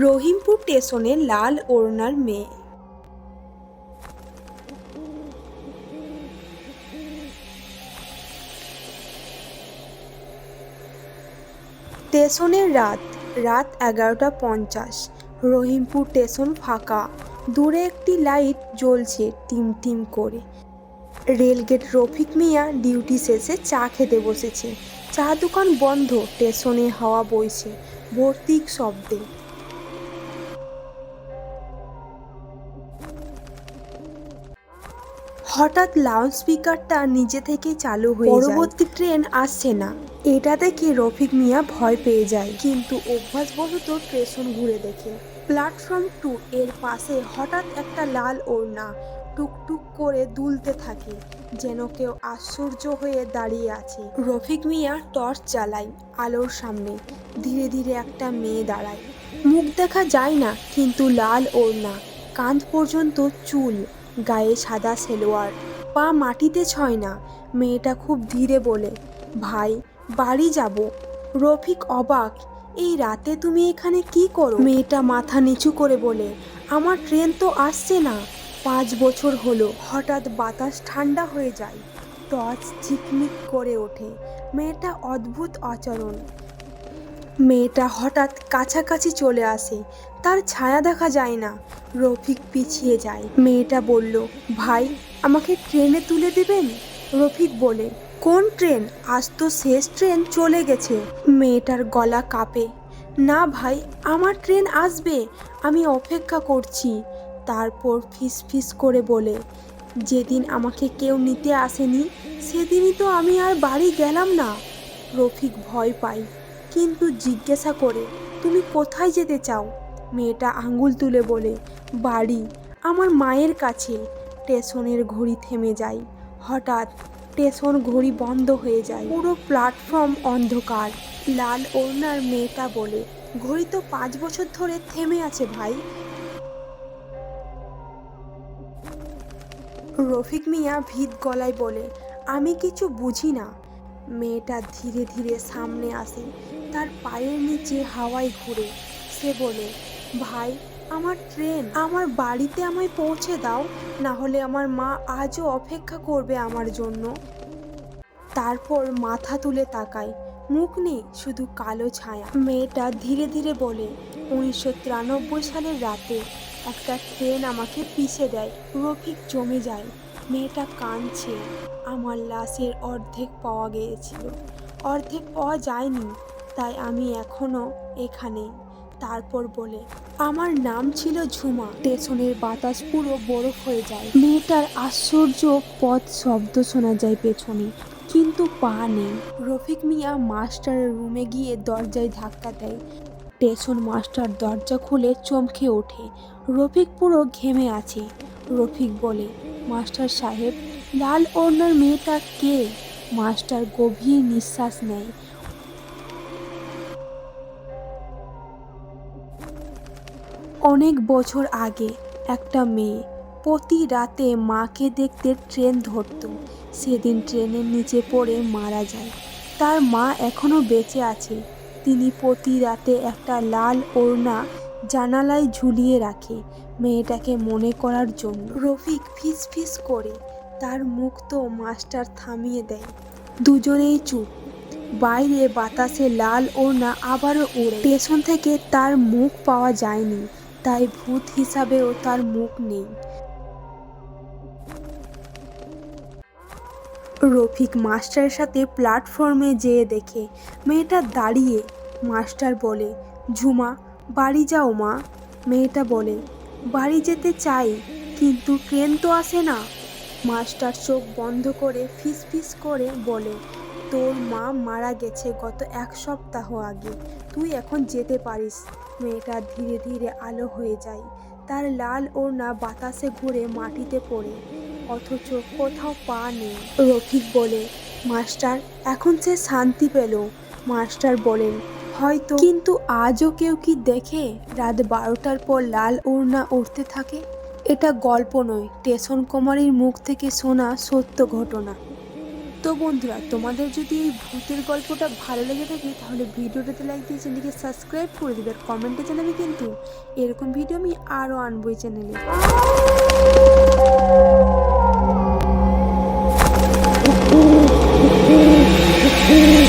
রহিমপুর স্টেশনে লাল ওড়নার মেয়ে। স্টেশনের রাত রাত এগারোটা পঞ্চাশ। রহিমপুর স্টেশন ফাঁকা। দূরে একটি লাইট জ্বলছে টিম টিম করে। Rail gate Rafiq Mia duty শেষে চা খেতে বসেছে। চা দোকান বন্ধ, স্টেশনে হাওয়া বইছে। ভর্তিক শব্দে। হঠাৎ লাউড স্পিকারটা নিজে থেকেই চালু হয়ে যায়। পরবর্তী ট্রেন আসছে না। এটা দেখে রফিক মিয়া ভয় পেয়ে যায়। কিন্তু অভ্যাসবশত স্টেশন ঘুরে দেখে। প্ল্যাটফর্ম টু এর পাশে হঠাৎ একটা লাল ওড়না টুকটুক করে দুলতে থাকে যেন কেউ আশ্চর্য হয়ে দাঁড়িয়ে আছে। রফিক মিয়া টর্চ চালায় আলোর সামনে। ধীরে ধীরে একটা মেয়ে দাঁড়ায়। মুখ দেখা যায় না কিন্তু লাল ওড়না কাঁধ পর্যন্ত চুল গায়ে সাদা সেলোয়ার। পা মাটিতে ছয় না, মেয়েটা খুব ধীরে বলে, ভাই, বাড়ি যাব। রফিক অবাক, এই রাতে তুমি এখানে কি করো? মেয়েটা মাথা নিচু করে বলে, আমার ট্রেন তো আসছে না। পাঁচ বছর হলো, হঠাৎ বাতাস ঠান্ডা হয়ে যায়। টর্চ ঝিকমিক করে ওঠে। মেয়েটা অদ্ভুত আচরণ। মেয়েটা হঠাৎ কাছাকাছি চলে আসে। তার ছায়া দেখা যায় না। রফিক পিছিয়ে যায়। মেয়েটা বলল, ভাই, আমাকে ট্রেনে তুলে দেবেন? রফিক বলে, কোন ট্রেন? আজ তো শেষ ট্রেন চলে গেছে। মেয়েটার গলা কাঁপে, না ভাই, আমার ট্রেন আসবে। আমি অপেক্ষা করছি। তারপর ফিস ফিস করে বলে, যেদিন আমাকে কেউ নিতে আসেনি, সেদিনই তো আমি আর বাড়ি গেলাম না। রফিক ভয় পায়। কিন্তু জিজ্ঞাসা করে, তুমি কোথায় যেতে চাও? মেয়েটা আঙ্গুল তুলে বলে, বাড়ি, আমার মায়ের কাছে। স্টেশনের ঘড়ি থেমে যায়। হঠাৎ স্টেশন ঘড়ি বন্ধ হয়ে যায়। পুরো প্ল্যাটফর্ম অন্ধকার। লাল ওড়নার মেয়েটা বলে, ঘড়ি তো পাঁচ বছর ধরে থেমে আছে ভাই। রফিক মিয়া ভিত গলায় বলে, আমি কিছু বুঝি না। মেয়েটা ধীরে ধীরে সামনে আসে। তার পায়ের নিচে হাওয়ায় ঘুরে। সে বলে, ভাই, আমার ট্রেন, আমার বাড়িতে আমায় পৌঁছে দাও না হলে আমার মা আজও অপেক্ষা করবে আমার জন্য। তারপর মাথা তুলে তাকায়। মুখ নেই শুধু কালো ছায়া। মেয়েটা ধীরে ধীরে বলে, উনিশশো তিরানব্বই সালের রাতে একটা ট্রেন আমাকে পিষে দেয়, রফিক জমে যায়। মেয়েটা কাঁদছে। আমার লাশের অর্ধেক পাওয়া গিয়েছিল। অর্ধেক পাওয়া যায়নি। তাই আমি এখনও এখানে তারপর বলে, আমার নাম ছিল ঝুমা। স্টেশনের বাতাস পুরো বরফ হয়ে যায়। মেয়েটার আশ্চর্য পথ শব্দ শোনা যায় পেছনে, কিন্তু পা নেই। রফিক মিয়া মাস্টারের রুমে গিয়ে দরজায় ধাক্কা দেয়। স্টেশন মাস্টার দরজা খুলে চমকে ওঠে। রফিক পুরো ঘেমে আছে। রফিক বলে, মাস্টার সাহেব, লাল ওড়নার মেয়েটা কে? মাস্টার গভীর নিঃশ্বাস নেয়। অনেক বছর আগে একটা মেয়ে প্রতি রাতে মাকে দেখতে ট্রেন ধরতো। সেদিন ট্রেনের নিচে পড়ে মারা যায়। তার মা এখনও বেঁচে আছে। তিনি প্রতি রাতে একটা লাল ওড়না জানালায় ঝুলিয়ে রাখে মেয়েটাকে মনে করার জন্য। রফিক ফিস ফিস করে তার মুখ তো মাস্টার থামিয়ে দেয়। দুজনেই চুপ। বাইরে বাতাসে লাল ওড়না আবারও উড়ে। স্টেশন থেকে তার মুখ পাওয়া যায়নি। তাই ভূত হিসাবেও তার মুখ নেই। রফিক মাস্টারের সাথে প্ল্যাটফর্মে যেয়ে দেখে, মেয়েটা দাঁড়িয়ে, মাস্টার বলে, ঝুমা, বাড়ি যাও মা। মেয়েটা বলে, বাড়ি যেতে চাই, কিন্তু ট্রেন তো আসে না। মাস্টার চোখ বন্ধ করে ফিস ফিস করে বলে তোর মা মারা গেছে গত এক সপ্তাহ আগে। তুই এখন যেতে পারিস। মেয়েটা ধীরে ধীরে আলো হয়ে যায়। তার লাল ওড়না বাতাসে ঘুরে মাটিতে পড়ে। অথচ কোথাও পা নেই। রফিক বলে, মাস্টার, এখন সে শান্তি পেল। মাস্টার বলেন, হয়তো, কিন্তু আজও কেউ কি দেখে রাত বারোটার পর লাল ওড়না উঠতে থাকে? এটা গল্প নয় স্টেশন কুমারীর মুখ থেকে শোনা সত্য ঘটনা। তো বন্ধুরা, তোমাদের যদি এই ভূতের গল্পটা ভালো লেগে থাকে, তাহলে ভিডিওটাতে লাইক দিয়ে চ্যানেলকে সাবস্ক্রাইব করে দেবে আর কমেন্টে জানাবে কিন্তু এরকম ভিডিও আমি আরও আনব এই চ্যানেলে।